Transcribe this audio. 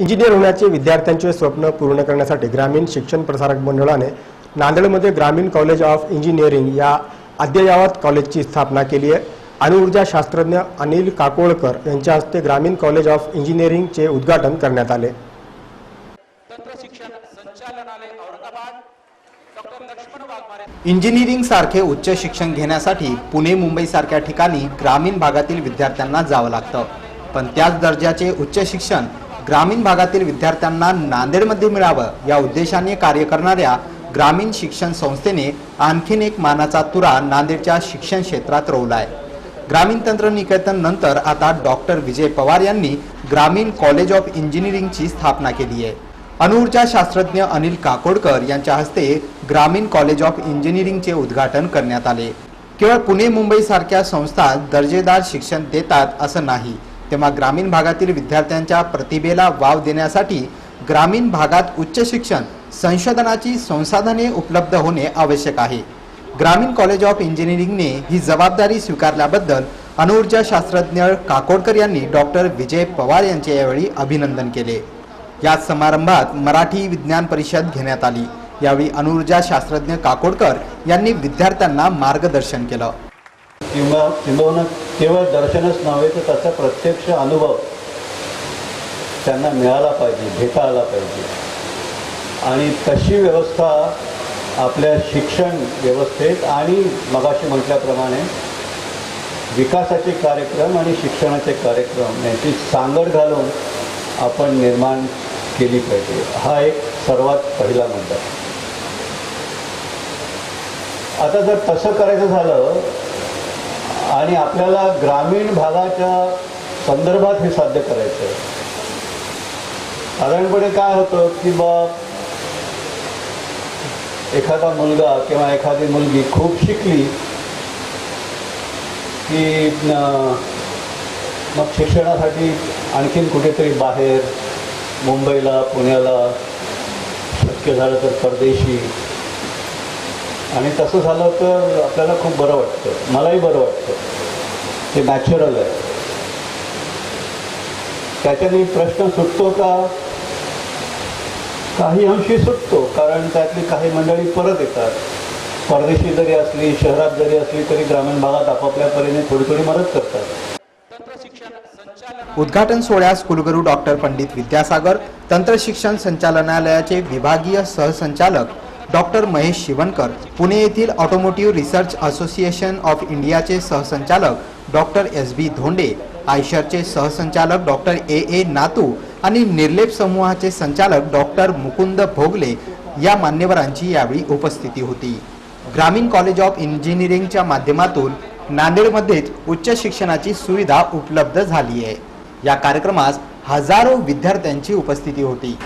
Engineer होण्याचे विद्यार्थ्यांचे स्वप्न पूर्ण करण्यासाठी ग्रामीण शिक्षण प्रसारक मंडळाने नांदेडमध्ये ग्रामीण कॉलेज ऑफ इंजिनिअरिंग या अद्ययावत कॉलेजची स्थापना केली आहे. अणुऊर्जा शास्त्रज्ञ अनिल काकोळकर यांच्या हस्ते ग्रामीण कॉलेज ऑफ इंजिनिअरिंगचे उद्घाटन करण्यात आले. तंत्र शिक्षण संचालनालय औरंगाबाद. डॉक्टर लक्ष्मण वाघमारे इंजिनिअरिंग सारखे उच्च शिक्षण घेण्यासाठी पुणे मुंबई सारख्या ठिकाणी ग्रामीण भागातील विद्यार्थ्यांना जावं लागतं. पण त्याच दर्जाचे उच्च शिक्षण ग्रामीण भागातील विद्यार्थ्यांना नांदेडमध्ये मिळावं या उद्देशाने कार्य करणाऱ्या ग्रामीण शिक्षण संस्थेने आणखीन एक मानाचा तुरा नांदेडच्या शिक्षण क्षेत्रात रोवलाय. ग्रामीण तंत्रनिकेतन नंतर आता डॉक्टर विजय पवार यांनी ग्रामीण कॉलेज ऑफ इंजिनिअरिंगची स्थापना केली आहे. अणुऊर्जा शास्त्रज्ञ अनिल काकोडकर यांच्या हस्ते ग्रामीण कॉलेज ऑफ इंजिनिअरिंगचे उद्घाटन करण्यात आले. केवळ पुणे मुंबई सारख्या संस्था दर्जेदार शिक्षण देतात असं नाही तेव्हा ग्रामीण भागातील विद्यार्थ्यांच्या प्रतिभेला वाव देण्यासाठी ग्रामीण भागात उच्च शिक्षण संशोधनाची संसाधने उपलब्ध होणे आवश्यक आहे. ग्रामीण कॉलेज ऑफ इंजिनिअरिंगने ही जबाबदारी स्वीकारल्याबद्दल अणुऊर्जा शास्त्रज्ञ काकोडकर यांनी डॉक्टर विजय पवार यांचे यावेळी अभिनंदन केले. या समारंभात मराठी विज्ञान परिषद घेण्यात आली. यावेळी अणुऊर्जा शास्त्रज्ञ काकोडकर यांनी विद्यार्थ्यांना मार्गदर्शन केलं. किंवा किंबहुना केवळ दर्शनच नव्हे तर त्याचा प्रत्यक्ष अनुभव त्यांना मिळाला पाहिजे घेता आला पाहिजे. आणि तशी व्यवस्था आपल्या शिक्षण व्यवस्थेत आणि मगाशी म्हटल्याप्रमाणे विकासाचे कार्यक्रम आणि शिक्षणाचे कार्यक्रम यांची सांगड घालून आपण निर्माण केली पाहिजे. हा एक सर्वात पहिला मुद्दा. आता जर तसं करायचं झालं आणि आपल्याला ग्रामीण भागाच्या संदर्भात हे साध्य करायचं आहे साधारणपणे काय होतं की बा एखादा मुलगा किंवा एखादी मुलगी खूप शिकली की मग शिक्षणासाठी आणखीन कुठेतरी बाहेर मुंबईला पुण्याला शक्य झालं तर परदेशी आणि तसं झालं तर आपल्याला खूप बरं वाटतं. मलाही बरं वाटतं. ते नॅचरल आहे. त्याच्याने प्रश्न सुटतो का? काही अंशी सुटतो कारण त्यातली काही मंडळी परत येतात. परदेशी जरी असली शहरात जरी असली तरी ग्रामीण भागात आपापल्या परीने थोडी थोडी मदत करतात. उद्घाटन सोहळ्यास कुलगुरू डॉक्टर पंडित विद्यासागर तंत्र शिक्षण संचालनालयाचे विभागीय सहसंचालक डॉक्टर महेश शिवणकर पुणे येथील ऑटोमोटिव्ह रिसर्च असोसिएशन ऑफ इंडियाचे सहसंचालक डॉक्टर एस बी धोंडे आयशरचे सहसंचालक डॉक्टर ए ए नातू आणि निर्लेप समूहाचे संचालक डॉक्टर मुकुंद भोगले या मान्यवरांची यावेळी उपस्थिती होती. ग्रामीण कॉलेज ऑफ इंजिनिअरिंगच्या माध्यमातून नांदेडमध्येच उच्च शिक्षणाची सुविधा उपलब्ध झाली आहे. या कार्यक्रमास हजारो विद्यार्थ्यांची उपस्थिती होती.